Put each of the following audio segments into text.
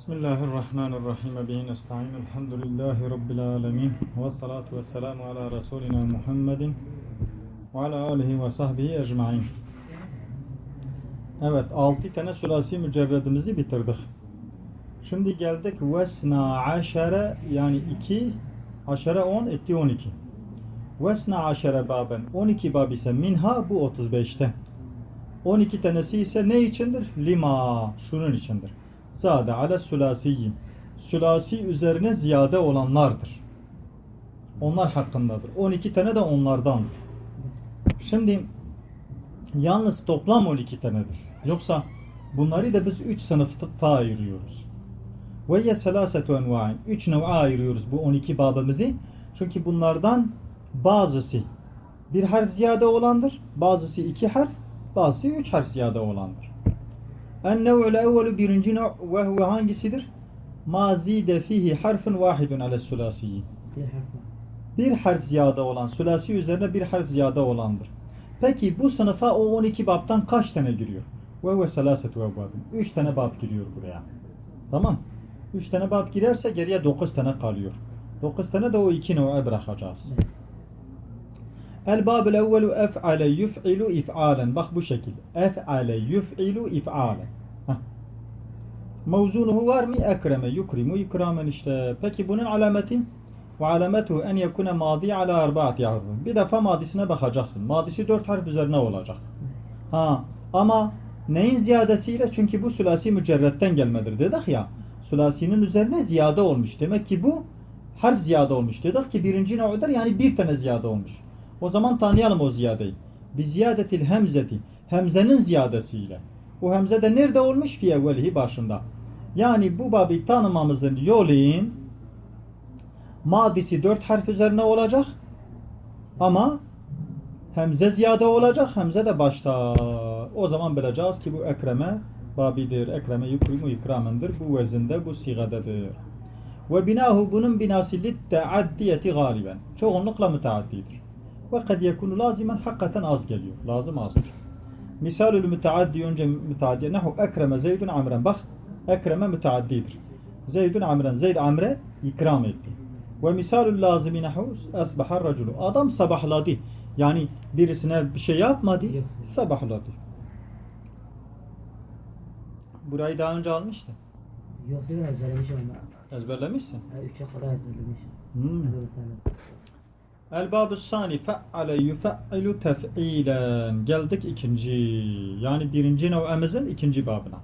Bismillahirrahmanirrahim. Bihi nesta'in. Elhamdülillahi Rabbil alemin. Ve salatu ve selamu ala Resulina Muhammedin ve ala alihi ve sahbihi ecmain. Evet, 6 tane sülasi mücerredimizi bitirdik. Şimdi geldik vesna aşere yani 2 aşere 10 etti 12. Vesna aşere baben 12 bab ise minha bu 35'te. 12 tanesi ise ne içindir? Lima şunun içindir. Zade ale sülasiyi. Sülasi üzerine ziyade olanlardır. Onlar hakkındadır. 12 tane de onlardandır. Şimdi yalnız toplam 12 tanedir. Yoksa bunları da biz 3 sınıfta ayırıyoruz. Ve ye selasetu enva'in. 3 nev'a ayırıyoruz bu 12 babımızı. Çünkü bunlardan bazısı bir harf ziyade olandır. Bazısı iki harf, bazısı üç harf ziyade olandır. En-nev'ul evvelu birinci nev ve huve hangisidir? Ma zide fihi harfun vahidun ale sülasiyi. Bir harf ziyade olan, sülasi üzerine bir harf ziyade olandır. Peki bu sınıfa o 12 babtan kaç tane giriyor? Ve ve selasetu evvabin. 3 tane bab giriyor buraya. Tamam. 3 tane bab girerse geriye 9 tane kalıyor. 9 tane de o 2 nev'e bırakacağız. Evet. El babul evvelu ef'ale yuf'ilu if'alen. Bak bu şekil. Ef'ale yuf'ilu if'alen. Heh. Mevzunuhu var mı? Ekreme yukrimu ikramen işte. Peki bunun alameti? Ve alametuhu en yekune madi ala arbaati harfin. Bir defa madisine bakacaksın. Madisi dört harf üzerine olacak. Ha ama neyin ziyadesiyle? Çünkü bu sülasi mücerretten gelmedir dedik ya. Sülasinin üzerine ziyade olmuş. Demek ki bu harf ziyade olmuş. Dedik ki birinci nev'dir yani bir tane ziyade olmuş. O zaman tanıyalım o ziyadeyi. Bi ziyadetil hemzeti. Hemzenin ziyadesiyle. O hemze de nerede olmuş? Fi evvelihi başında. Yani bu babi tanımamızın yolu madisi dört harf üzerine olacak. Ama hemze ziyade olacak. Hemze de başta. O zaman bileceğiz ki bu ekreme babidir. Ekreme yukrimu ikramendir. Bu vezinde, bu sigadedir. Ve binahu bunun binası litteaddiyeti galiben. Çoğunlukla müteaddidir. Ve kad yekunu lazimen hakikaten az geliyor. Lazım azdır. Misalül müteaddi önce müteaddi. Nehu ekreme zeydun amren. Bak ekreme müteaddidir. Zeydun amren. Zeyd amre ikram etti. Ve misalül lazimi nehu esbahar raculu. Adam sabahladı. Yani birisine bir şey yapmadı. Yok. Sabahladı. Burayı daha önce almıştı. Da ezberlemişim ama. Ezberlemişsin. Üçe kadar ezberlemişim. Hmm. El babı sani fe'ale yufe'ilu tef'ilen. Geldik ikinci. Yani birinci nev'emizin ikinci babına.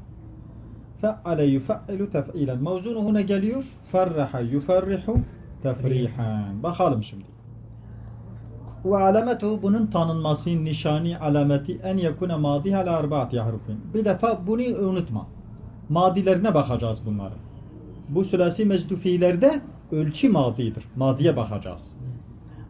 Fe'ale yufe'ilu tef'ilen. Mevzunu ne geliyor? Ferraha yuferrihu tefrihan. Bakalım şimdi. Ve alametu bunun tanınması, nişani, alameti en yekune madiha ala arbaati harufin. Bir defa bunu unutma. Madilerine bakacağız bunların. Bu sülasi mecdufilerde ölçü madidir. Madiye bakacağız.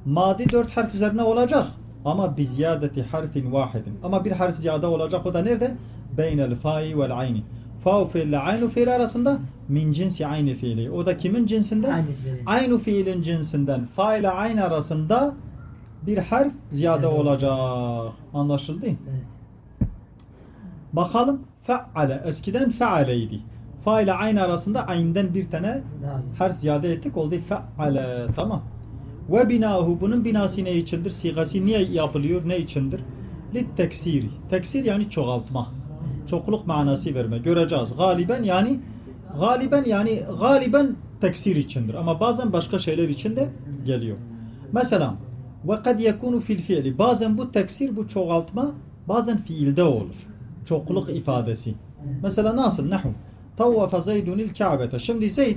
Madi dört harf üzerine olacak. Ama bi ziyadeti harfin vahidin. Ama bir harf ziyade olacak. O da nerede? Beynel fa'i vel ayni. Fa fiille aynu fiil arasında min cinsi ayni fiili. O da kimin cinsinden? Aynı fiili. Aynu fiilin cinsinden. Fa ile ayn arasında bir harf ziyade Evet. olacak. Anlaşıldı? Evet. Bakalım fe'ale. Eskiden fe'aleydi. Fa ile ayn arasında aynden bir tane harf ziyade ettik oldu fe'ale tamam. Ve binahu bunun binası ne içindir? Sigası niye yapılıyor? Ne içindir? Lit teksiri. Teksir yani çoğaltma. Çokluk manası verme. Göreceğiz. Galiben yani galiben yani galiben teksir içindir. Ama bazen başka şeyler için de geliyor. Mesela ve kad yekunu fil fiili. Bazen bu teksir, bu çoğaltma bazen fiilde olur. Çokluk ifadesi. Mesela nasıl? Nahu. Tavvafa Zeydunil Kabe'te. Şimdi Zeyd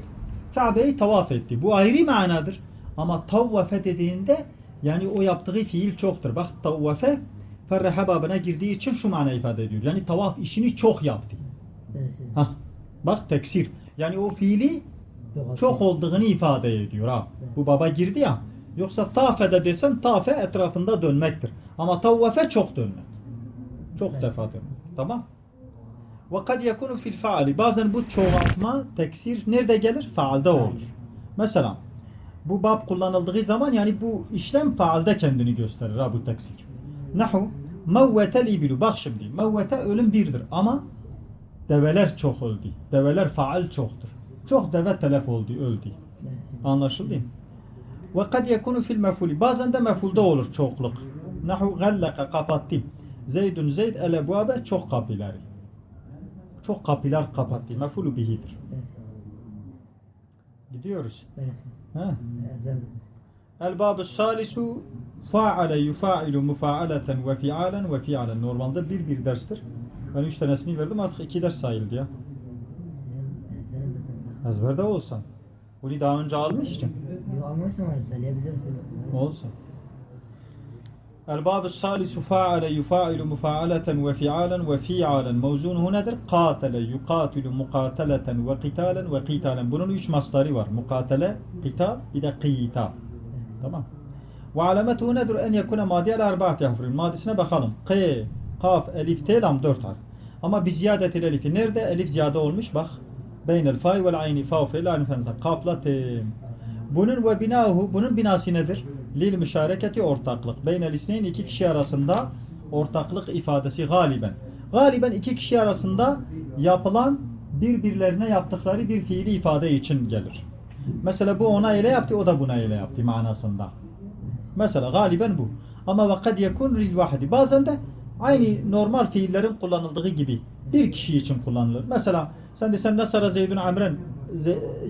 Kabe'yi tavaf etti. Bu ayrı manadır. Ama tavvafe dediğinde yani o yaptığı fiil çoktur. Bak tavvafe ferreha babına girdiği için şu mana ifade ediyor. Yani tavaf işini çok yaptı. Evet. Hah. Bak teksir. Yani o fiili Yok, çok olduğunu ifade ediyor ha. Bu baba girdi ya. Yoksa tafede desen tafe etrafında dönmektir. Ama tavvafe çok dönmek. Çok Evet. defa dönmek. Tamam. Ve kad yekunu fil faali. Bazen bu çoğaltma, teksir nerede gelir? Faalde olur. Mesela bu bab kullanıldığı zaman yani bu işlem faalde kendini gösterir bu teksir. Nahu mevvetel ibilu. Bak şimdi mevvete ölüm birdir ama develer çok öldü. Develer faal çoktur. Çok deve telef oldu, öldü. Anlaşıldı mı? Ve kad yekunu fil mefuli. Bazen de mefulda olur çokluk. Nahu gallaka kapattı. Zeydun Zeyd el ebvabe çok kapıları. Çok kapılar kapattı. Mefulu bihidir. Gidiyoruz. Ha. Ezberledim. El babı salisu faale yufailu mufaaleten ve fialen ve fialen. Normalde bir bir derstir. Ben üç tanesini verdim artık iki ders sayıldı ya. Ezberde olsan. Bunu daha önce almıştım. Yok almamışsın ama ezberleyebilirsin. Olsun. الباب الثالث فاعل يفاعل مفاعلة وفعالا وفعالا. موزون هنا در قاتل يقاتل مقاتلة وقتالا وقتالا. بنون يش مصدري ور مقاتلة قتال إذا قيتال. تمام. وعلامته هنا در أن يكون ماضي على أربعة أحرف الماضي سنة بخالم. ق قاف ألف تي لام دور تار أما بزيادة الألف نردة ألف زيادة مش بخ. بين الفاء والعين فاو في العين فنزا قاف لا تيم بنون وبناه بنون بناسي ندر Lil müşareketi ortaklık. Beynel isneyn iki kişi arasında ortaklık ifadesi galiben. Galiben iki kişi arasında yapılan birbirlerine yaptıkları bir fiili ifade için gelir. Mesela bu ona ile yaptı, o da buna ile yaptı manasında. Mesela galiben bu. Ama ve kad yekun lil vahdi. Bazen de aynı normal fiillerin kullanıldığı gibi bir kişi için kullanılır. Mesela sen desen Nasara Zeydun Amren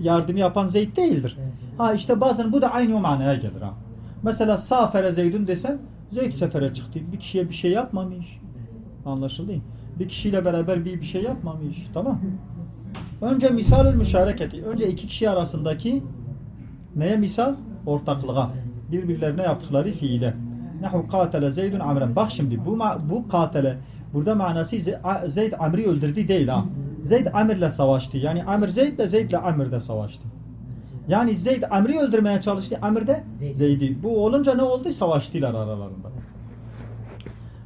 yardımı yapan Zeyd değildir. Ha işte bazen bu da aynı o manaya gelir ha. Mesela Safere Zeydun desen Zeyd sefere çıktı. Bir kişiye bir şey yapmamış. Anlaşıldı mı? Bir kişiyle beraber bir bir şey yapmamış. Tamam. Önce misal müşareketi. Önce iki kişi arasındaki neye misal? Ortaklığa. Birbirlerine yaptıkları fiile. Nahu katele Zeydun Amren. Bak şimdi bu bu katele burada manası Zeyd Amr'i öldürdü değil ha. Zeyd Amir'le savaştı. Yani Amr Zeyd'le Zeyd'le Amir'de savaştı. Yani Zeyd Amr'i öldürmeye çalıştı. Amr de Zeyd. Zeyd'i. Bu olunca ne oldu? Savaştılar aralarında.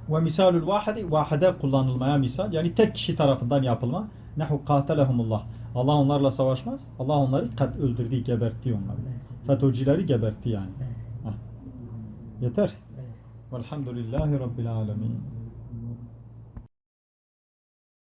Ve misalul vahidi vahide kullanılmaya misal yani tek kişi tarafından yapılma. Nehu katelehumullah. Allah onlarla savaşmaz. Allah onları kat öldürdü, gebertti onları. FETÖ'cüleri gebertti yani. Hah. Yeter. Velhamdülillahi Rabbil alemin.